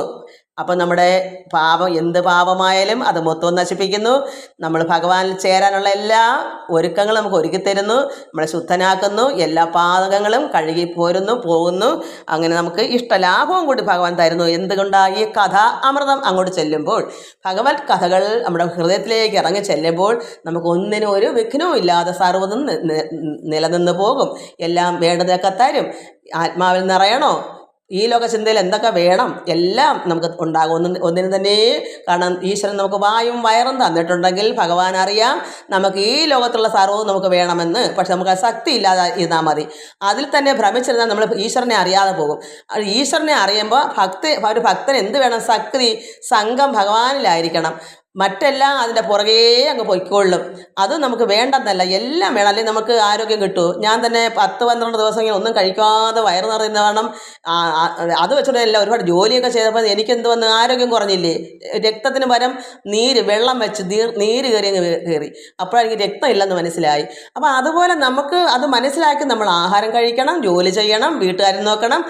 A: അപ്പം നമ്മുടെ പാപം എന്ത് പാപമായാലും അത് മൊത്തം നശിപ്പിക്കുന്നു. നമ്മൾ ഭഗവാനിൽ ചേരാനുള്ള എല്ലാ ഒരുക്കങ്ങളും നമുക്ക് ഒരുക്കി തരുന്നു. നമ്മളെ ശുദ്ധനാക്കുന്നു. എല്ലാ പാതകങ്ങളും കഴുകി പോരുന്നു പോകുന്നു. അങ്ങനെ നമുക്ക് ഇഷ്ടലാഭവും കൂടി ഭഗവാൻ തരുന്നു. എന്തുകൊണ്ടാണ് ഈ കഥ അമൃതം അങ്ങോട്ട് ചെല്ലുമ്പോൾ? ഭഗവത് കഥകൾ നമ്മുടെ ഹൃദയത്തിലേക്ക് ഇറങ്ങി ചെല്ലുമ്പോൾ നമുക്ക് ഒന്നിനും ഒരു വിഘ്നവും ഇല്ലാതെ സർവതും നിലനിന്ന് പോകും. എല്ലാം വേണ്ടതൊക്കെ തരും. ആത്മാവിൽ നിറയണോ? ഈ ലോക ചിന്തയിൽ എന്തൊക്കെ വേണം എല്ലാം നമുക്ക് ഉണ്ടാകും. ഒന്നും ഒന്നിനും തന്നെ കാരണം ഈശ്വരൻ നമുക്ക് വായും വയറും തന്നിട്ടുണ്ടെങ്കിൽ ഭഗവാൻ അറിയാം നമുക്ക് ഈ ലോകത്തുള്ള സർവവും നമുക്ക് വേണമെന്ന്. പക്ഷെ നമുക്ക് ശക്തി ഇല്ലാതെ ഇരുന്നാൽ മതി. അതിൽ തന്നെ ഭ്രമിച്ചിരുന്നാൽ നമ്മൾ ഈശ്വരനെ അറിയാതെ പോകും. ഈശ്വരനെ അറിയുമ്പോൾ ഭക്തി ഒരു ഭക്തൻ എന്ത് വേണം? ശക്തി സംഘം ഭഗവാനിലായിരിക്കണം. മറ്റെല്ലാം അതിന്റെ പുറകേ അങ്ങ് പൊയ്ക്കൊള്ളും. അത് നമുക്ക് വേണ്ടെന്നല്ല. എല്ലാം വേണം. അല്ലെങ്കിൽ നമുക്ക് ആരോഗ്യം കിട്ടുമോ ഞാൻ തന്നെ പത്ത് പന്ത്രണ്ട് ദിവസം ഇങ്ങനെ ഒന്നും കഴിക്കാതെ വയറ് നിറയുന്ന കാരണം അത് വെച്ചിട്ടല്ല ഒരുപാട് ജോലിയൊക്കെ ചെയ്തപ്പോൾ എനിക്കെന്ത് വന്ന് ആരോഗ്യം കുറഞ്ഞില്ലേ? രക്തത്തിന് പരം നീര് വെള്ളം വെച്ച് നീർ നീര് കയറി അങ്ങ് കയറി. അപ്പോഴെനിക്ക് രക്തം ഇല്ലെന്ന് മനസ്സിലായി. അപ്പോൾ അതുപോലെ നമുക്ക് അത് മനസ്സിലാക്കി നമ്മൾ ആഹാരം കഴിക്കണം ജോലി ചെയ്യണം വീട്ടുകാരെ നോക്കണം.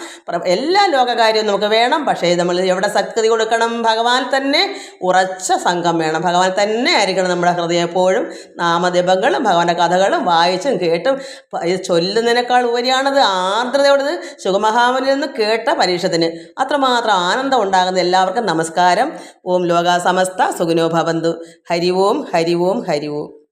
A: എല്ലാ ലോകകാര്യവും നമുക്ക് വേണം. പക്ഷേ നമ്മൾ എവിടെ ശക്തി കൊടുക്കണം? ഭഗവാൻ തന്നെ ഉറച്ച സംഘം. ഭഗവാൻ വേണം. ഭഗവാൻ തന്നെ ആയിരിക്കണം നമ്മുടെ ഹൃദയം എപ്പോഴും. നാമജപങ്ങളും ഭഗവാന്റെ കഥകളും വായിച്ചും കേട്ടും. ഇത് ചൊല്ലുന്നതിനേക്കാൾ ഉപരിയാണത് ആർദ്രതയോടത് സുഖമഹാമനിൽ നിന്ന് കേട്ട പരീക്ഷത്തിന്. അത്രമാത്രം ആനന്ദം ഉണ്ടാകുന്ന എല്ലാവർക്കും നമസ്കാരം. ഓം ലോകാസമസ്ത സമസ്ത ഭവന്തു. ഹരി ഓം ഹരി ഓം ഹരി ഓം.